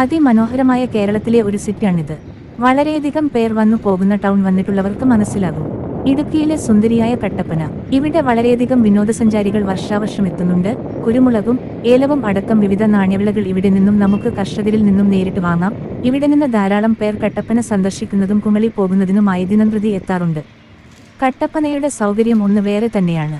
അതിമനോഹരമായ കേരളത്തിലെ ഒരു സിറ്റിയാണിത്. വളരെയധികം പേർ വന്നു പോകുന്ന ടൗൺ വന്നിട്ടുള്ളവർക്ക് മനസ്സിലാകും. ഇടുക്കിയിലെ സുന്ദരിയായ കട്ടപ്പന. ഇവിടെ വളരെയധികം വിനോദസഞ്ചാരികൾ വർഷാവർഷം എത്തുന്നുണ്ട്. കുരുമുളകും ഏലവും അടക്കം വിവിധ നാണ്യവിളകൾ ഇവിടെ നിന്നും നമുക്ക് കർഷകരിൽ നിന്നും നേരിട്ട് വാങ്ങാം. ഇവിടെ നിന്ന് ധാരാളം പേർ കട്ടപ്പന സന്ദർശിക്കുന്നതും കുമളി പോകുന്നതിനുമായി ദിനംപ്രതി എത്താറുണ്ട്. കട്ടപ്പനയുടെ സൗകര്യം ഒന്ന് വേറെ തന്നെയാണ്.